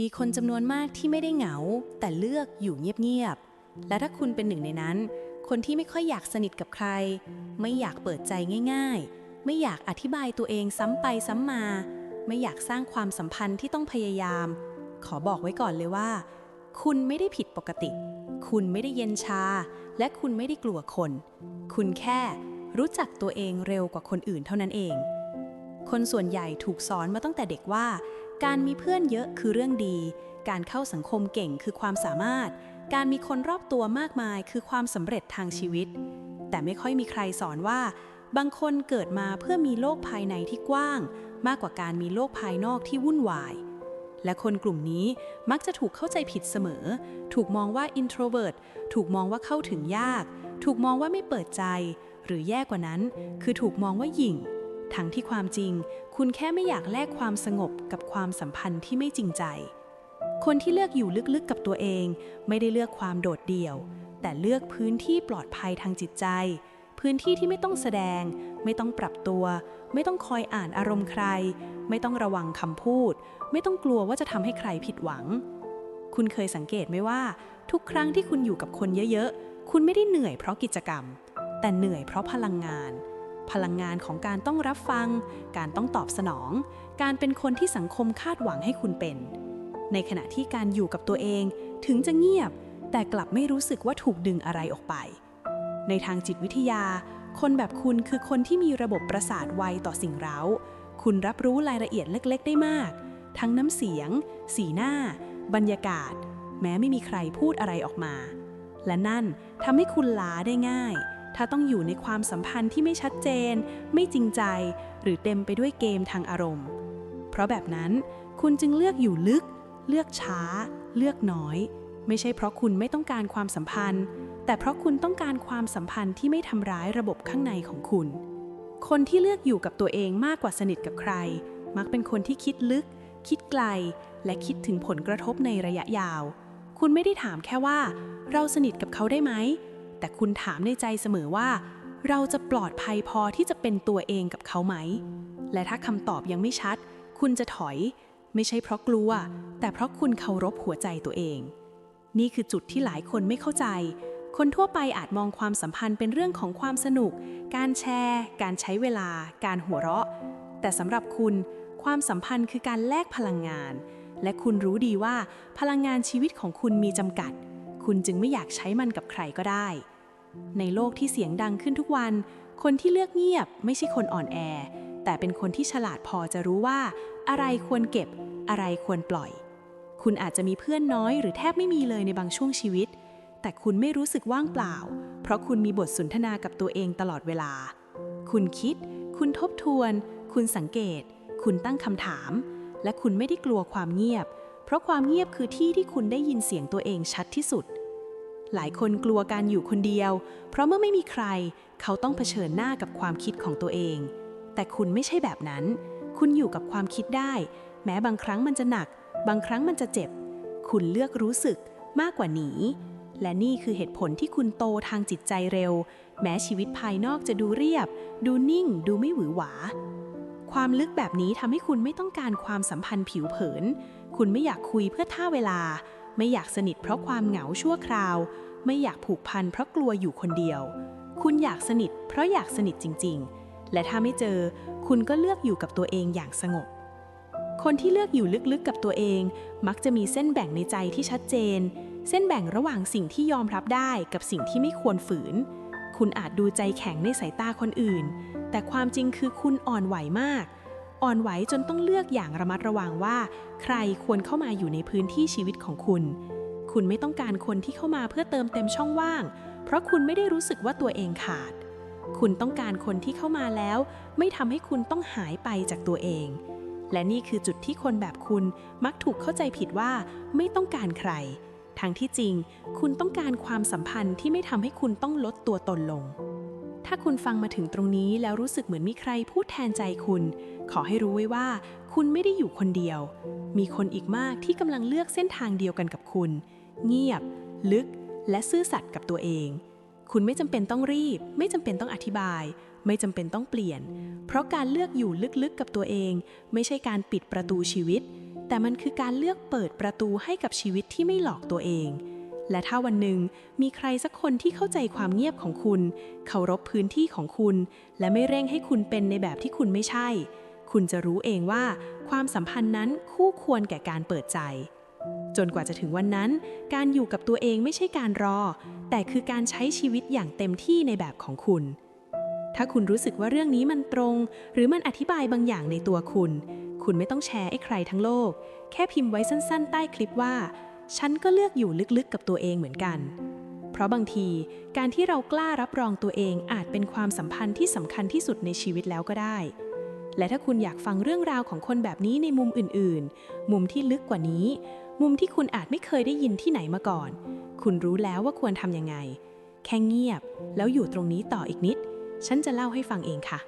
มีคนจำนวนมากที่ไม่ได้เหงา แต่เลือกอยู่เงียบๆ และถ้าคุณเป็นหนึ่งในนั้น คนที่ไม่ค่อยอยากสนิทกับใคร ไม่อยากเปิดใจง่าย ๆ ไม่อยากอธิบายตัวเองซ้ำไปซ้ำมา ไม่อยากสร้างความสัมพันธ์ที่ต้องพยายาม ขอบอกไว้ก่อนเลยว่า คุณไม่ได้ผิดปกติ คุณไม่ได้เย็นชา และคุณไม่ได้กลัวคน คุณแค่รู้จักตัวเองเร็วกว่าคนอื่นเท่านั้นเอง คนส่วนใหญ่ถูกสอนมาตั้งแต่เด็กว่า การมีเพื่อนเยอะคือเรื่องดี การเข้าสังคมเก่งคือความสามารถ การมีคนรอบตัวมากมายคือความสำเร็จทางชีวิต แต่ไม่ค่อยมีใครสอนว่า บางคนเกิดมาเพื่อมีโลกภายในที่กว้าง มากกว่าการมีโลกภายนอกที่วุ่นวาย และคนกลุ่มนี้มักจะถูกเข้าใจผิดเสมอ ถูกมองว่า introvert ถูกมองว่าเข้าถึงยาก ถูกมองว่าไม่เปิดใจ หรือแย่กว่านั้น คือถูกมองว่าหยิ่ง ทั้งที่ความจริง คุณแค่ไม่อยากแลกความสงบกับความสัมพันธ์ที่ไม่จริงใจ คนที่เลือกอยู่ลึกๆกับตัวเอง ไม่ได้เลือกความโดดเดี่ยว แต่เลือกพื้นที่ปลอดภัยทางจิตใจ พื้นที่ที่ไม่ต้องแสดง ไม่ต้องปรับตัว ไม่ต้องคอยอ่านอารมณ์ใคร ไม่ต้องระวังคำพูด ไม่ต้องกลัวว่าจะทำให้ใครผิดหวัง คุณเคยสังเกตไหมว่า ทุกครั้งที่คุณอยู่กับคนเยอะๆ คุณไม่ได้เหนื่อยเพราะกิจกรรม แต่เหนื่อยเพราะพลังงาน พลังงานของการต้องรับฟัง การต้องตอบสนอง การเป็นคนที่สังคมคาดหวังให้คุณเป็น ในขณะที่การอยู่กับตัวเองถึงจะเงียบ แต่กลับไม่รู้สึกว่าถูกดึงอะไรออกไป ในทางจิตวิทยา คนแบบคุณคือคนที่มีระบบประสาทไวต่อสิ่งเร้า คุณรับรู้รายละเอียดเล็กๆ ได้มาก ทั้งน้ำเสียง สีหน้า บรรยากาศ แม้ไม่มีใครพูดอะไรออกมา และนั่นทำให้คุณล้าได้ง่าย ถ้าต้องอยู่ในความสัมพันธ์ที่ไม่ชัดเจน ไม่จริงใจ หรือเต็มไปด้วยเกมทางอารมณ์ เพราะแบบนั้นคุณจึงเลือกอยู่ลึก เลือกช้า เลือกน้อย ไม่ใช่เพราะคุณไม่ต้องการความสัมพันธ์ แต่เพราะคุณต้องการความสัมพันธ์ที่ไม่ทำร้ายระบบข้างในของคุณ คนที่เลือกอยู่กับตัวเองมากกว่าสนิทกับใคร มักเป็นคนที่คิดลึก คิดไกล และคิดถึงผลกระทบในระยะยาว คุณไม่ได้ถามแค่ว่า เราสนิทกับเขาได้ไหม แต่คุณถามในใจเสมอว่า เราจะปลอดภัยพอที่จะเป็นตัวเองกับเขาไหม และถ้าคำตอบยังไม่ชัด คุณจะถอย ไม่ใช่เพราะกลัว แต่เพราะคุณเคารพหัวใจตัวเอง นี่คือจุดที่หลายคนไม่เข้าใจ คนทั่วไปอาจมองความสัมพันธ์เป็นเรื่องของความสนุก การแชร์ การใช้เวลา การหัวเราะ แต่สำหรับคุณ ความสัมพันธ์คือการแลกพลังงาน และคุณรู้ดีว่าพลังงานชีวิตของคุณมีจำกัด คุณจึงไม่อยากใช้มันกับใครก็ได้ ในโลกที่เสียงดังขึ้นทุกวัน คนที่เลือกเงียบไม่ใช่คนอ่อนแอ แต่เป็นคนที่ฉลาดพอจะรู้ว่า อะไรควรเก็บ อะไรควรปล่อย คุณอาจจะมีเพื่อนน้อยหรือแทบไม่มีเลยในบางช่วงชีวิต แต่คุณไม่รู้สึกว่างเปล่า เพราะคุณมีบทสนทนากับตัวเองตลอดเวลา คุณคิด คุณทบทวน คุณสังเกต คุณตั้งคำถาม และคุณไม่ได้กลัวความเงียบเพราะความเงียบคือที่ที่คุณได้ยินเสียงตัวเองชัดที่สุด หลายคนกลัวการอยู่คนเดียว เพราะเมื่อไม่มีใคร เขาต้องเผชิญหน้ากับความคิดของตัวเอง แต่คุณไม่ใช่แบบนั้น คุณอยู่กับความคิดได้ แม้บางครั้งมันจะหนัก บางครั้งมันจะเจ็บ คุณเลือกรู้สึกมากกว่าหนี และนี่คือเหตุผลที่คุณโตทางจิตใจเร็ว แม้ชีวิตภายนอกจะดูเรียบ ดูนิ่ง ดูไม่หวือหวา ความลึกแบบนี้ทำให้คุณไม่ต้องการความสัมพันธ์ผิวเผิน คุณไม่อยากคุยเพื่อท่าเวลา ไม่อยากสนิทเพราะความเหงาชั่วคราว ไม่อยากผูกพันเพราะกลัวอยู่คนเดียว คุณอยากสนิทเพราะอยากสนิทจริง ๆ และถ้าไม่เจอ คุณก็เลือกอยู่กับตัวเองอย่างสงบ คนที่เลือกอยู่ลึกๆกับตัวเอง มักจะมีเส้นแบ่งในใจที่ชัดเจน เส้นแบ่งระหว่างสิ่งที่ยอมรับได้กับสิ่งที่ไม่ควรฝืน คุณอาจดูใจแข็งในสายตาคนอื่น แต่ความจริงคือคุณอ่อนไหวมาก อ่อนไหวจนต้องเลือกอย่างระมัดระวังว่า ใครควรเข้ามาอยู่ในพื้นที่ชีวิตของคุณ คุณไม่ต้องการคนที่เข้ามาเพื่อเติมเต็มช่องว่าง เพราะคุณไม่ได้รู้สึกว่าตัวเองขาด คุณต้องการคนที่เข้ามาแล้ว ไม่ทำให้คุณต้องหายไปจากตัวเอง และนี่คือจุดที่คนแบบคุณมักถูกเข้าใจผิดว่าไม่ต้องการใคร ทั้งที่จริง คุณต้องการความสัมพันธ์ที่ไม่ทำให้คุณต้องลดตัวตนลง ถ้าคุณฟังมาถึงตรงนี้แล้วรู้สึกเหมือนมีใครพูดแทนใจคุณ ขอให้รู้ไว้ว่า คุณไม่ได้อยู่คนเดียว มีคนอีกมากที่กำลังเลือกเส้นทางเดียวกันกับคุณ เงียบ ลึก และซื่อสัตย์กับตัวเอง คุณไม่จำเป็นต้องรีบ ไม่จำเป็นต้องอธิบาย ไม่จำเป็นต้องเปลี่ยน เพราะการเลือกอยู่ลึกๆกับตัวเอง ไม่ใช่การปิดประตูชีวิต แต่มันคือการเลือกเปิดประตูให้กับชีวิตที่ไม่หลอกตัวเอง และถ้าวันหนึ่งมีใครสักคนที่เข้าใจความเงียบของคุณ เคารพพื้นที่ของคุณ และไม่เร่งให้คุณเป็นในแบบที่คุณไม่ใช่ คุณจะรู้เองว่าความสัมพันธ์นั้นคู่ควรแก่การเปิดใจ จนกว่าจะถึงวันนั้น การอยู่กับตัวเองไม่ใช่การรอ แต่คือการใช้ชีวิตอย่างเต็มที่ในแบบของคุณ ถ้าคุณรู้สึกว่าเรื่องนี้มันตรง หรือมันอธิบายบางอย่างในตัวคุณ คุณไม่ต้องแชร์ให้ใครทั้งโลก แค่พิมพ์ไว้สั้น ๆ ใต้คลิปว่า ฉันก็เลือกอยู่ลึกๆกับตัวเองเหมือนกัน เพราะบางทีการที่เรากล้ารับรองตัวเองอาจเป็นความสัมพันธ์ที่สำคัญที่สุดในชีวิตแล้วก็ได้ และถ้าคุณอยากฟังเรื่องราวของคนแบบนี้ในมุมอื่นๆ มุมที่ลึกกว่านี้ มุมที่คุณอาจไม่เคยได้ยินที่ไหนมาก่อน คุณรู้แล้วว่าควรทำยังไง แค่เงียบ แล้วอยู่ตรงนี้ต่ออีกนิด ฉันจะเล่าให้ฟังเองค่ะ